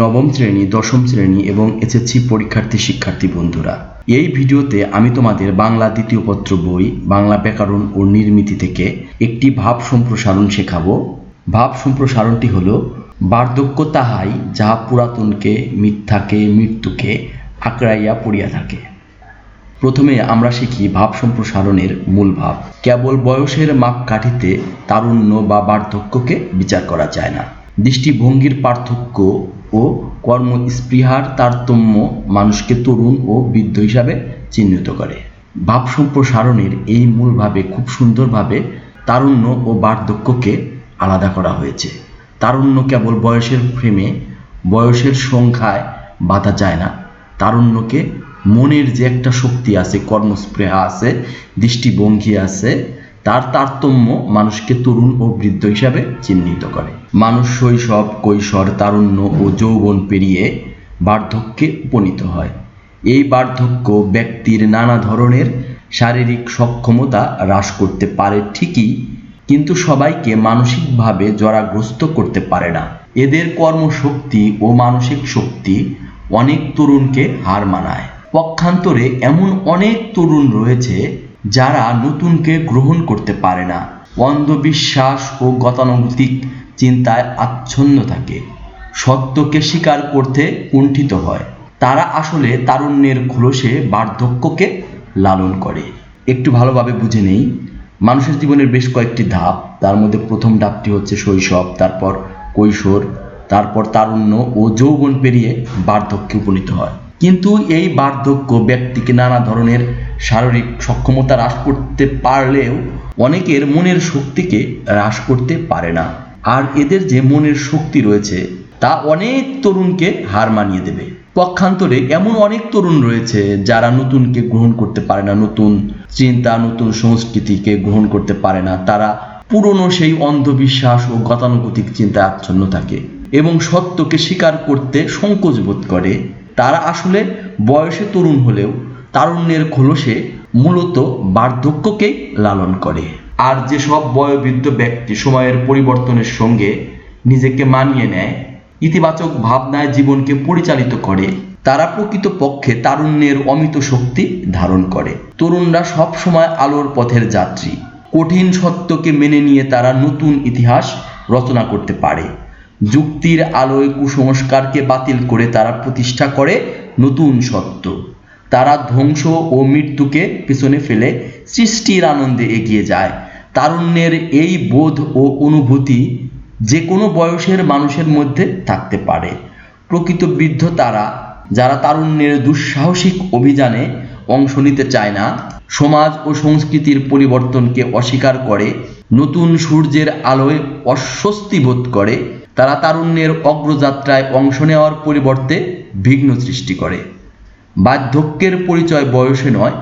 নবম শ্রেণি, দশম শ্রেণি এবং এসএসসি পরীক্ষার্থী শিক্ষার্থী বন্ধুরা, এই ভিডিওতে আমি তোমাদের বাংলা দ্বিতীয় পত্র বই, বাংলা ব্যাকরণ ও নির্মিতি থেকে একটি ভাব সম্প্রসারণ শেখাবো। ভাব সম্প্রসারণটি হলো, বার্ধক্য তাহাই যাহা পুরাতনকে, মিথ্যাকে, মৃত্যুকে আঁকড়াইয়া পড়িয়া থাকে। প্রথমে আমরা শিখি ভাব সম্প্রসারণের মূল ভাব। কেবল বয়সের মাপকাঠিতে তারুণ্য বা বার্ধক্যকে বিচার করা যায় না। দৃষ্টিভঙ্গির পার্থক্য ও কর্মস্পৃহার তারতম্য মানুষকে তরুণ ও বৃদ্ধ হিসাবে চিহ্নিত করে। ভাব সম্প্রসারণের এই মূলভাবে খুব সুন্দরভাবে তারুণ্য ও বার্ধক্যকে আলাদা করা হয়েছে। তারুণ্য কেবল বয়সের ফ্রেমে, বয়সের সংখ্যায় বাধা যায় না। তারুণ্যকে মনের যে একটা শক্তি আছে, কর্মস্পৃহা আছে, দৃষ্টিভঙ্গি আছে তার তারতম্য মানুষকে তরুণ ও বৃদ্ধ হিসাবে চিহ্নিত করে। মানুষ শৈশব, কৈশোর, তারুণ্য ও যৌবন পেরিয়ে বার্ধক্যে উপনীত হয়। এই বার্ধক্য ব্যক্তির নানা ধরনের শারীরিক সক্ষমতা হ্রাস করতে পারে ঠিকই, কিন্তু সবাইকে মানসিকভাবে জরাগ্রস্ত করতে পারে না। এদের কর্মশক্তি ও মানসিক শক্তি অনেক তরুণকে হার মানায়। পক্ষান্তরে এমন অনেক তরুণ রয়েছে যারা নতুনকে গ্রহণ করতে পারে না। অন্ধবিশ্বাস ও গতানুগতিক চিন্তায় আচ্ছন্ন থাকে। সত্যকে স্বীকার করতে কুণ্ঠিত হয়। তারা আসলে তারুণ্যের খোলসে বার্ধক্যকে লালন করে। একটু ভালোভাবে বুঝে নেই। মানুষের জীবনের বেশ কয়েকটি ধাপ। তার মধ্যে প্রথম ধাপটি হচ্ছে শৈশব, তারপর কৈশোর, তারপর তারুণ্য ও যৌবন পেরিয়ে বার্ধক্যে উপনীত হয়। কিন্তু এই বার্ধক্য ব্যক্তিকে নানা ধরনের শারীরিক সক্ষমতা হ্রাস করতে পারলেও অনেকের মনের শক্তিকে হ্রাস করতে পারে না। আর এদের যে মনের শক্তি রয়েছে, তা অনেক তরুণকে হার মানিয়ে দেবে। পক্ষান্তরে এমন অনেক তরুণ রয়েছে যারা নতুনকে গ্রহণ করতে পারে না, নতুন চিন্তা, নতুন সংস্কৃতিকে গ্রহণ করতে পারে না। তারা পুরনো সেই অন্ধবিশ্বাস ও গতানুগতিক চিন্তায় আচ্ছন্ন থাকে এবং সত্যকে স্বীকার করতে সংকোচ বোধ করে। তারা আসলে বয়সে তরুণ হলেও তারুণ্যের খোলসে মূলত বার্ধক্যকেই লালন করে। আর যেসব বয়োবৃদ্ধ ব্যক্তি সময়ের পরিবর্তনের সঙ্গে নিজেকে মানিয়ে নেয়, ইতিবাচক ভাবনায় জীবনকে পরিচালিত করে, তারা প্রকৃতপক্ষে তারুণ্যের অমিত শক্তি ধারণ করে। তরুণরা সব সময় আলোর পথের যাত্রী। কঠিন সত্যকে মেনে নিয়ে তারা নতুন ইতিহাস রচনা করতে পারে। যুক্তির আলোয় কুসংস্কারকে বাতিল করে তারা প্রতিষ্ঠা করে নতুন সত্য। তারা ধ্বংস ও মৃত্যুকে পিছনে ফেলে সৃষ্টির আনন্দে এগিয়ে যায়। তারুণ্যের এই বোধ ও অনুভূতি যে কোনো বয়সের মানুষের মধ্যে থাকতে পারে। প্রকৃত বৃদ্ধ তারা, যারা তারুণ্যের দুঃসাহসিক অভিযানে অংশ নিতে চায় না, সমাজ ও সংস্কৃতির পরিবর্তনকে অস্বীকার করে, নতুন সূর্যের আলোয় অস্বস্তি বোধ করে তারা তারুণ্যের অগ্রযাত্রায় অংশ নেওয়ার পরিবর্তে বিঘ্ন সৃষ্টি করে। বার্ধক্যের পরিচয় বয়সে নয়,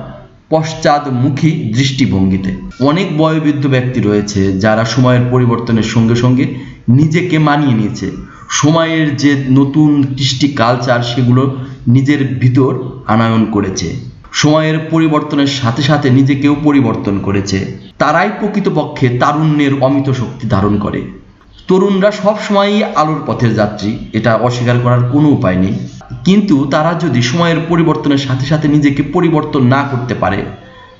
পশ্চাদমুখী দৃষ্টিভঙ্গিতে। অনেক বয়োবৃদ্ধ ব্যক্তি রয়েছে যারা সময়ের পরিবর্তনের সঙ্গে সঙ্গে নিজেকে মানিয়ে নিয়েছে। সময়ের যে নতুন কৃষ্টি কালচার, সেগুলো নিজের ভিতর আনায়ন করেছে। সময়ের পরিবর্তনের সাথে সাথে নিজেকেও পরিবর্তন করেছে। তারাই প্রকৃতপক্ষে তারুণ্যের অমিত শক্তি ধারণ করে। তরুণরা সব সময়ই আলোর পথের যাত্রী, এটা অস্বীকার করার কোনো উপায় নেই। কিন্তু তারা যদি সময়ের পরিবর্তনের সাথে সাথে নিজেকে পরিবর্তন না করতে পারে,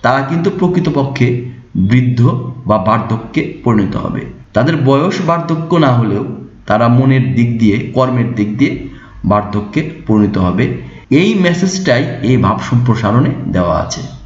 তারা কিন্তু প্রকৃতপক্ষে বৃদ্ধ বা বার্ধক্যে পরিণত হবে। তাদের বয়স বার্ধক্য না হলেও তারা মনের দিক দিয়ে, কর্মের দিক দিয়ে বার্ধক্যে পরিণত হবে। এই মেসেজটাই এই ভাব সম্প্রসারণে দেওয়া আছে।